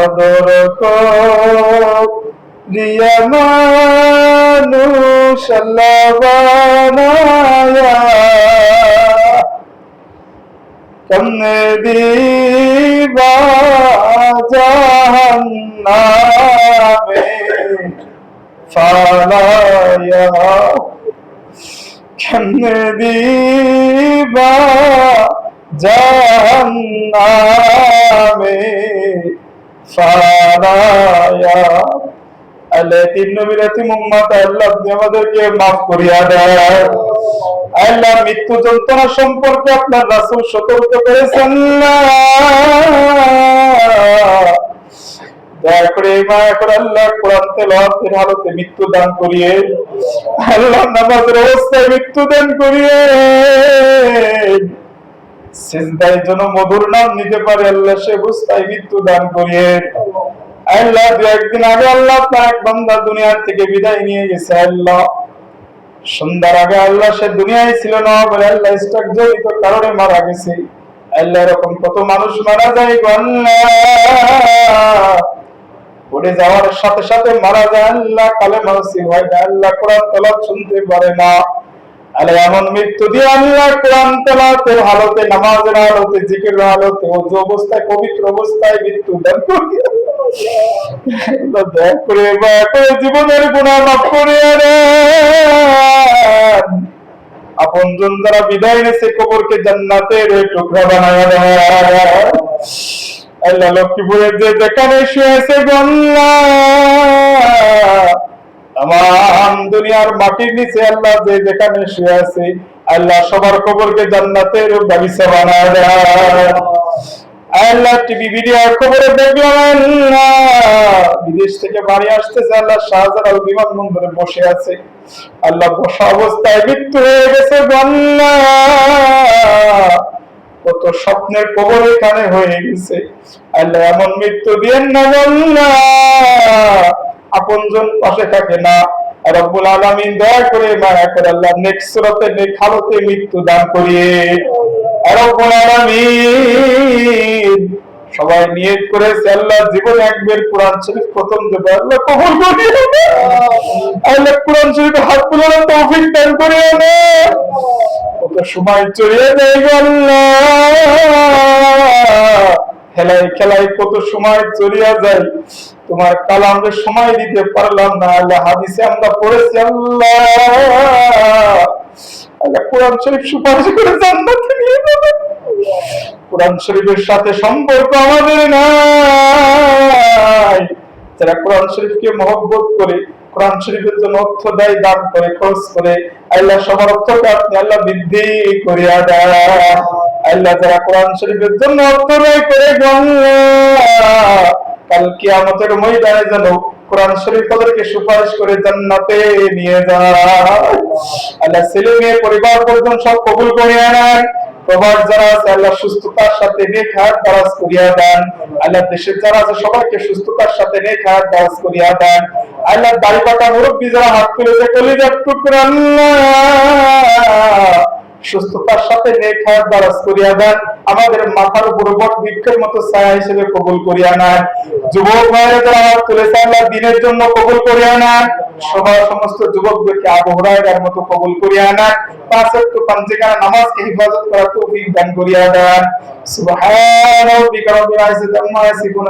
আদর করিয়া মানুষ কেমনে দিবা জাহান্নামে ফালায়া কেমনে দিবা জাহান্নামে মৃত্যু যন্ত্রণা সম্পর্কে আপনার রাসূল সতর্ক করেছেন করে, মায়া করে আল্লাহ মৃত্যু দান করিয়ে, আল্লাহ নামাজের অবস্থায় মৃত্যু দান করিয়ে সিজদায় যেন মধুর নাম নিতে পারে আল্লাহ, সে অবস্থায় মৃত্যু দান করিয়ে। আল্লাহ, দু একদিন আগে আল্লাহ আপনার এক বান্দা দুনিয়ার থেকে বিদায় নিয়ে গেছে, আল্লাহ। সন্ধ্যার আগে আল্লাহ সে দুনিয়ায় ছিল না, বলে আল্লাহ স্টক জড়িত কারণে মারা গেছে। আল্লাহ এরকম কত মানুষ মারা যায় আল্লাহ। পড়ে যাওয়ার সাথে সাথে মারা যায় আল্লাহ কালে মানসিক হয় না, আল্লাহ কোরআন তেলাওয়াত শুনতে পারে না। আল্লাহ এমন মৃত্যু দিয়ে আল্লাহ কোরআন তেলাওয়াতের হালতে নামাজের হালতে জিকিরের হালতে ওযু অবস্থায়, পবিত্র অবস্থায় মৃত্যু দান করে। জীবনের গুনাহ মাফ দেন। আপনজন যারা বিদায় নিয়েছে, কবরকে জান্নাতের টুকরা বানায় আল্লাহ লক্ষ্মীপুরের যে যেখানে শুয়েছে গল্লা। দুনিয়ার মাটির নিচে আল্লাহ যে যেখানে শুয়ে আছে, আল্লাহ সবার কবরকে জান্নাতের বাগিচা বানায় দেয়। আল্লাহ টিভি ভিডিও খবরে বিদেশ থেকে বাড়ি আসতেছে, আল্লাহ শাহজালাল বসে আছে। আল্লাহ বসা অবস্থায় মৃত্যু হয়ে গেছে কত স্বপ্নের কবর এখানে হয়ে গেছে। আল্লাহ এমন মৃত্যু দিয়েন না বল্লা আপনজন পাশে থাকে না। রব্বুল আলামিন দয়া করে মায়া করে আল্লাহ মৃত্যু দান করিয়ে রব্বুল সবাই নিয়ত করেছে, আল্লাহ জীবনে একবার কোরআন শরীফ প্রথম দেব, আল্লাহ কবুল আল্লাহ কোরআন শরীফে হাত বুলানোর তৌফিক দান কত সময় চড়িয়ে দেয় গো আল্লাহ। খেলায় খেলায় কত সময় চলিয়া যায়, তোমার সময় দিতে পারলাম না। আল্লাহ হাদিসে আমরা পড়েছি, আল্লাহ। আল্লাহ কোরআন শরীফ সুপারিশ করে নিয়ে কোরআন শরীফের সাথে সম্পর্ক আমাদের নাই। যারা কোরআন শরীফকে মহব্বত করে, কোরআন শরীফের জন্য অর্থ দেয়, দান করে, খরচ করে, আল্লাহ সবার অর্থকে আপনি আল্লাহ বৃদ্ধি করিয়া দেন। আল্লাহ যারা কোরআন শরীফের জন্য অর্থ ব্যয় করে কাল কিয়ামতের ময়দানে যেন কোরআন শরীফ তাদেরকে সুপারিশ করে জান্নাতে নিয়ে যায়। আল্লাহ ছেলে মেয়ে পরিবার পরিজন সব কবুল করিয়া নেন প্রবাস যারা আছে, আল্লাহ সুস্থতার সাথে হায়াত দারাজ করিয়া দেন। আল্লাহ দেশের যারা আছে, সবাইকে সুস্থতার সাথে হায়াত দারাজ করিয়া দেন। আল্লাহ দাড়ি পাতা মুরব্বী যারা হাত তুলেছে, কলিজার টুকরা আল্লাহ। সুস্থতার সাথে নেক হওয়ার দ্বারা করিয়া দেন। আমাদের মাথার উপর বট বৃক্ষের মতো ছায়া হিসেবে কবুল করিয়া নেন। যুবক আমার দিনের জন্য কবুল করিয়া নেন, সবার সমস্ত যুবকদেরকে আবহরায়ের মতো কবুল করিয়া নেন। নামাজকে হিফাজত করা তৌফিক দান করিয়া দেন। আসসালামু আলাইকুম